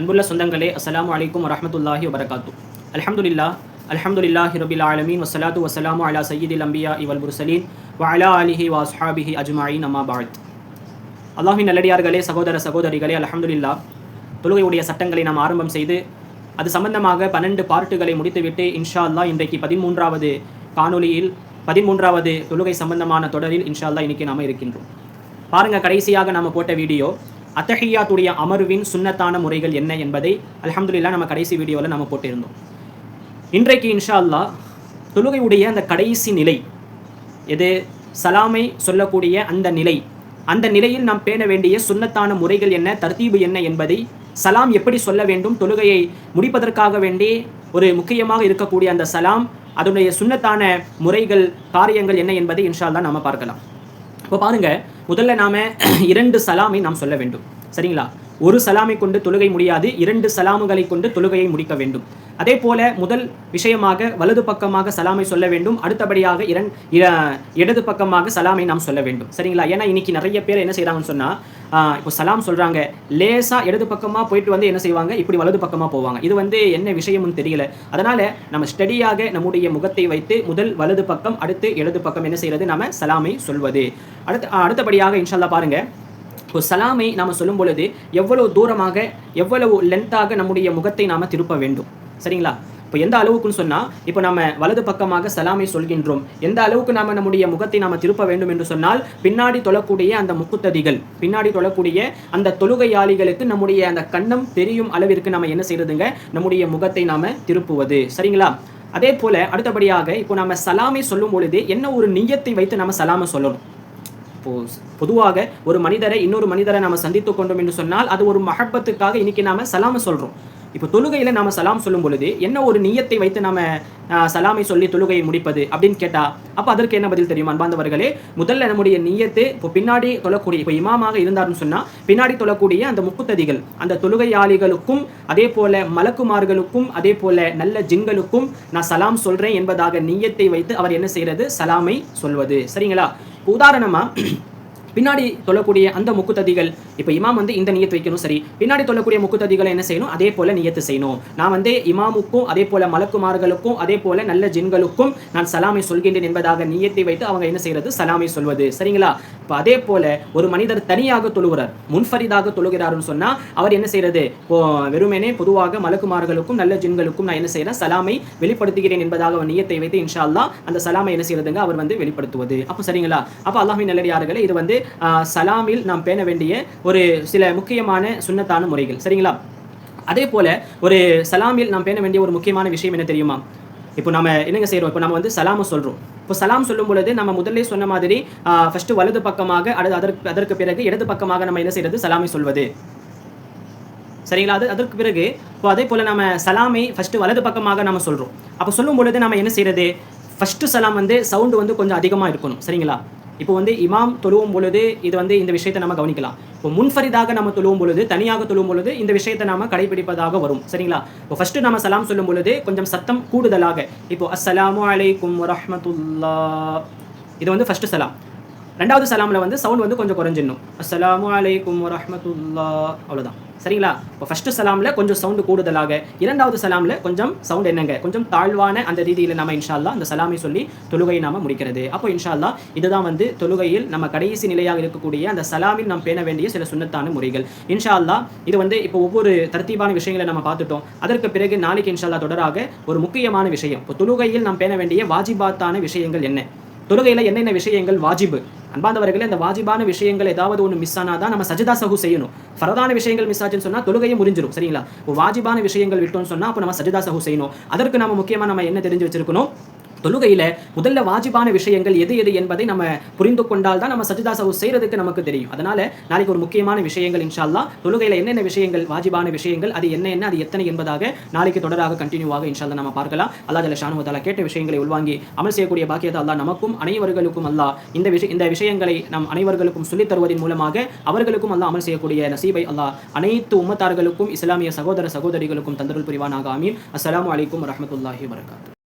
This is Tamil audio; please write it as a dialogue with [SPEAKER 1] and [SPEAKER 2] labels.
[SPEAKER 1] அன்புள்ள சொந்தங்களே அஸ்லாம் அலைக்கும் வரமத்துல்லாஹி வபரகாத்து. அலமதுல்லா அல்ஹம்துலில்லாஹி ரபில் ஆலமீன் வசலாத்து வஸ்ஸலாமு அலா சையீதில் அம்பியா இவல் புர்சலீன் வ அலிஹி வாஸ்ஹாபிஹி அஜ்மாயின் அம்மா பாழ்த் அல்லாஹின் நல்லடியார்களே சகோதர சகோதரிகளே அலமதுல்லா தொழுகையுடைய சட்டங்களை நாம் ஆரம்பம் செய்து அது சம்பந்தமாக பன்னெண்டு பார்ட்டுகளை முடித்துவிட்டு இன்ஷா அல்லாஹ் இன்றைக்கு பதிமூன்றாவது காணொலியில் பதிமூன்றாவது தொழுகை சம்பந்தமான தொடரில் இன்ஷா அல்லா இன்னைக்கு நாம் இருக்கின்றோம். பாருங்க கடைசியாக நாம் போட்ட வீடியோ அத்தஹியாத்துடைய அமர்வின் சுன்னத்தான முறைகள் என்ன என்பதை அலமதுல்லா நம்ம கடைசி வீடியோவில் நம்ம போட்டிருந்தோம். இன்றைக்கு இன்ஷா அல்லா தொழுகையுடைய அந்த கடைசி நிலை எது? சலாமை சொல்லக்கூடிய அந்த நிலை. அந்த நிலையில் நாம் பேண வேண்டிய சுன்னத்தான முறைகள் என்ன தர்த்தீபு என்ன என்பதை சலாம் எப்படி சொல்ல வேண்டும் தொழுகையை முடிப்பதற்காக வேண்டி ஒரு முக்கியமாக இருக்கக்கூடிய அந்த சலாம் அதனுடைய சுன்னத்தான முறைகள் காரியங்கள் என்ன என்பதை இன்ஷா நம்ம பார்க்கலாம். இப்போ பாருங்க முதல்ல நாம இரண்டு சலாமை நாம் சொல்ல வேண்டும். சரிங்களா? ஒரு சலாமை கொண்டு தொழுகை முடியாது இரண்டு சலாமுகளை கொண்டு தொழுகையை முடிக்க வேண்டும். அதே போல முதல் விஷயமாக வலது பக்கமாக சலாமை சொல்ல வேண்டும். அடுத்தபடியாக இரண் இர- இடது பக்கமாக சலாமை நாம் சொல்ல வேண்டும். சரிங்களா? ஏன்னா இன்னைக்கு நிறைய பேர் என்ன செய்கிறாங்கன்னு சொன்னால் இப்போ சலாம் சொல்கிறாங்க லேசாக இடது பக்கமாக போயிட்டு வந்து என்ன செய்வாங்க? இப்படி வலது பக்கமாக போவாங்க. இது வந்து என்ன விஷயம்னு தெரியல. அதனால் நம்ம ஸ்டடியாக நம்முடைய முகத்தை வைத்து முதல் வலது பக்கம் அடுத்து இடது பக்கம் என்ன செய்யறது நம்ம சலாமை சொல்வது. அடுத்து அடுத்தபடியாக இன்ஷால்லா பாருங்கள் இப்போ சலாமை நாம் சொல்லும் பொழுது எவ்வளவு தூரமாக எவ்வளவு லென்த்தாக நம்முடைய முகத்தை நாம் திருப்ப வேண்டும். சரிங்களா? இப்போ எந்த அளவுக்குன்னு சொன்னால் இப்போ நம்ம வலது பக்கமாக சலாமை சொல்கின்றோம். எந்த அளவுக்கு நாம் நம்முடைய முகத்தை நாம் திருப்ப வேண்டும் என்று சொன்னால் பின்னாடி தொழக்கூடிய அந்த முக்குத்ததிகள் பின்னாடி தொழக்கூடிய அந்த தொழுகையாளிகளுக்கு நம்முடைய அந்த கண்ணம் தெரியும் அளவிற்கு நம்ம என்ன செய்யறதுங்க நம்முடைய முகத்தை நாம் திருப்புவது. சரிங்களா? அதே போல் அடுத்தபடியாக இப்போ நம்ம சலாமை சொல்லும் பொழுது என்ன ஒரு நியத்தை வைத்து நம்ம சலாமை சொல்லணும்? இப்போ பொதுவாக ஒரு மனிதரை இன்னொரு மனிதரை நாம சந்தித்து கொண்டோம் என்று சொன்னால் அது ஒரு மஹப்பத்துக்காக இன்னைக்கு நாம சலாம சொல்றோம். இப்போ தொழுகையில நாம சலாம் சொல்லும் பொழுது என்ன ஒரு நீயத்தை வைத்து நாம சலாமை சொல்லி தொழுகையை முடிப்பது அப்படின்னு கேட்டா அப்ப அதற்கு என்ன பதில் தெரியும் அன்பாந்தவர்களே முதல்ல நம்முடைய நீயத்து இப்போ பின்னாடி தொழக்கூடிய இப்போ இமாமாக இருந்தார்னு சொன்னா பின்னாடி தொழக்கூடிய அந்த முக்குத்ததிகள் அந்த தொழுகையாளிகளுக்கும் அதே போல மலக்குமார்களுக்கும் அதே போல நல்ல ஜின்களுக்கும் நான் சலாம் சொல்றேன் என்பதாக நீயத்தை வைத்து அவர் என்ன செய்யறது? சலாமை சொல்வது. சரிங்களா? இப்போ உதாரணமா பின்னாடி தொழக்கூடிய அந்த முக்குத்ததிகள் இப்போ இமாம் வந்து இந்த நியத்து வைக்கணும் சரி. பின்னாடி தொழக்கூடிய முக்குத்ததிகளை என்ன செய்யணும்? அதே போல நியத்து செய்யணும். நான் வந்து இமாமுக்கும் அதே போல மலக்குமார்களுக்கும் அதே போல நல்ல ஜின்களுக்கும் நான் சலாமை சொல்கின்றேன் என்பதாக நியத்தை வைத்து அவங்க என்ன செய்யறது? சலாமை சொல்வது. சரிங்களா? இப்போ அதே போல ஒரு மனிதர் தனியாக தொழுகிறார் முன்ஃபரிதாக தொழுகிறாருன்னு சொன்னால் அவர் என்ன செய்யறது? இப்போ வெறுமனே பொதுவாக மலக்குமார்களுக்கும் நல்ல ஜின்களுக்கும் நான் என்ன செய்யறேன்? சலாமை வெளிப்படுத்துகிறேன் என்பதாக அவர் நியத்தை வைத்து இன்ஷா அல்லாஹ் அந்த சலாமை என்ன செய்யறதுங்க? அவர் வந்து வெளிப்படுத்துவது. அப்போ சரிங்களா? அப்போ அல்லாஹின் நல்லடியார்களே இது வந்து சலாமில் நாம் பேண வேண்டிய ஒரு சில முக்கியமான சுண்ணத்தான முறைகள். சரிங்களா? அதே போல ஒரு சலாமில் நாம் பேண வேண்டிய ஒரு முக்கியமான விஷயம் என்ன தெரியுமா? இப்போ நம்ம என்னங்க செய்கிறோம் இப்போ நம்ம வந்து சலாமை சொல்றோம். இப்போ சலாம் சொல்லும் பொழுது நம்ம முதல்ல சொன்ன மாதிரி ஃபஸ்ட்டு வலது பக்கமாக அடுத்து அதற்கு அதற்கு பிறகு இடது பக்கமாக நம்ம என்ன செய்யறது சலாமை சொல்வது. சரிங்களா? அது அதற்கு பிறகு இப்போ அதே போல் நம்ம சலாமை ஃபஸ்ட்டு வலது பக்கமாக நம்ம சொல்கிறோம் அப்போ சொல்லும் பொழுது நம்ம என்ன செய்கிறது ஃபஸ்ட்டு சலாம் வந்து சவுண்டு வந்து கொஞ்சம் அதிகமாக இருக்கணும். சரிங்களா? இப்போ வந்து இமாம் தொழுவும் பொழுது இது வந்து இந்த விஷயத்தை நம்ம கவனிக்கலாம். இப்போ முன்ஃபரிதாக நம்ம தொழுவும் பொழுது தனியாக தொழுவும் பொழுது இந்த விஷயத்தை நாம கடைபிடிப்பதாக வரும். சரிங்களா? இப்போ ஃபஸ்ட்டு நம்ம சலாம் சொல்லும் பொழுது கொஞ்சம் சத்தம் கூடுதலாக இப்போ அஸ்ஸலாமு அலைக்கும் வரஹ்மத்துல்லா. இது வந்து ஃபஸ்ட்டு சலாம். ரெண்டாவது சலாமில் வந்து சவுண்ட் வந்து கொஞ்சம் குறைஞ்சிடணும். அஸ்லாம் அலைக்கும் வரஹ்மத்துல்லா. அவ்வளோதான் சரிங்களா? இப்போ ஃபஸ்ட்டு சலாமில் கொஞ்சம் சவுண்டு கூடுதலாக இரண்டாவது சலாமில் கொஞ்சம் சவுண்ட் என்னங்க? கொஞ்சம் தாழ்வான அந்த ரீதியில் நம்ம இன்ஷால்லா அந்த சலாமை சொல்லி தொழுகையை நாம் முடிக்கிறது. அப்போ இன்ஷால்லா இதுதான் வந்து தொழுகையில் நம்ம கடைசி நிலையாக இருக்கக்கூடிய அந்த சலாமில் நாம் பேண வேண்டிய சில சுன்னத்தான முறைகள். இன்ஷால்லா இது வந்து இப்போ ஒவ்வொரு தர்த்தீபான விஷயங்களை நம்ம பார்த்துட்டோம். அதற்கு பிறகு நாளைக்கு இன்ஷால்லா தொடராக ஒரு முக்கியமான விஷயம். இப்போ தொழுகையில் நாம் பேண வேண்டிய வாஜிபாத்தான விஷயங்கள் என்ன? தொழுகையில் என்னென்ன விஷயங்கள் வாஜிபு? அன்பாந்தவர்களே அந்த வாஜிபான விஷயங்கள் ஏதாவது ஒன்று மிஸ் ஆனாதான் நம்ம சஜிதா சகு செய்யணும். ஃபரதான விஷயங்கள் மிஸ் ஆச்சுன்னு சொன்னா தொழுகையை முறிஞ்சிடும் சரிங்களா? வாஜிபான விஷயங்கள் விட்டோம்னு சொன்னா அப்போ நம்ம சஜிதா சகு செய்யணும். அதற்கு நம்ம முக்கியமா நம்ம என்ன தெரிஞ்சு வச்சிருக்கணும்? தொழுகையில முதல்ல வாஜிபான விஷயங்கள் எது எது என்பதை நம்ம புரிந்து கொண்டால் தான் நம்ம சஜிதா சவு செய்யறதுக்கு நமக்கு தெரியும். அதனால நாளைக்கு ஒரு முக்கியமான விஷயங்கள் இன்ஷால்லா தொழுகையில் என்னென்ன விஷயங்கள் வாஜிபான விஷயங்கள் அது என்ன என்ன அது எத்தனை என்பதாக நாளைக்கு தொடராக கண்டினியூவாக இன்ஷா நம்ம பார்க்கலாம். அல்லா ஜல ஷானு கேட்ட விஷயங்களை உள்வாங்கி அமல் செய்யக்கூடிய பாக்கியத்தை அல்லா நமக்கும் அனைவர்களுக்கும் அல்லா இந்த விஷய இந்த விஷயங்களை நம் அனைவர்களுக்கும் சொல்லித் தருவதன் மூலமாக அவர்களுக்கும் அல்லா அமல் செய்யக்கூடிய நசீபை அல்லாஹ் அனைத்து உம்மத்தார்களுக்கும் இஸ்லாமிய சகோதர சகோதரிகளுக்கும் தந்தருள் புரிவானாக. ஆமீன். அஸ்லாம் வலைக்கம் வரமத்துல்லாஹி வரகாத்து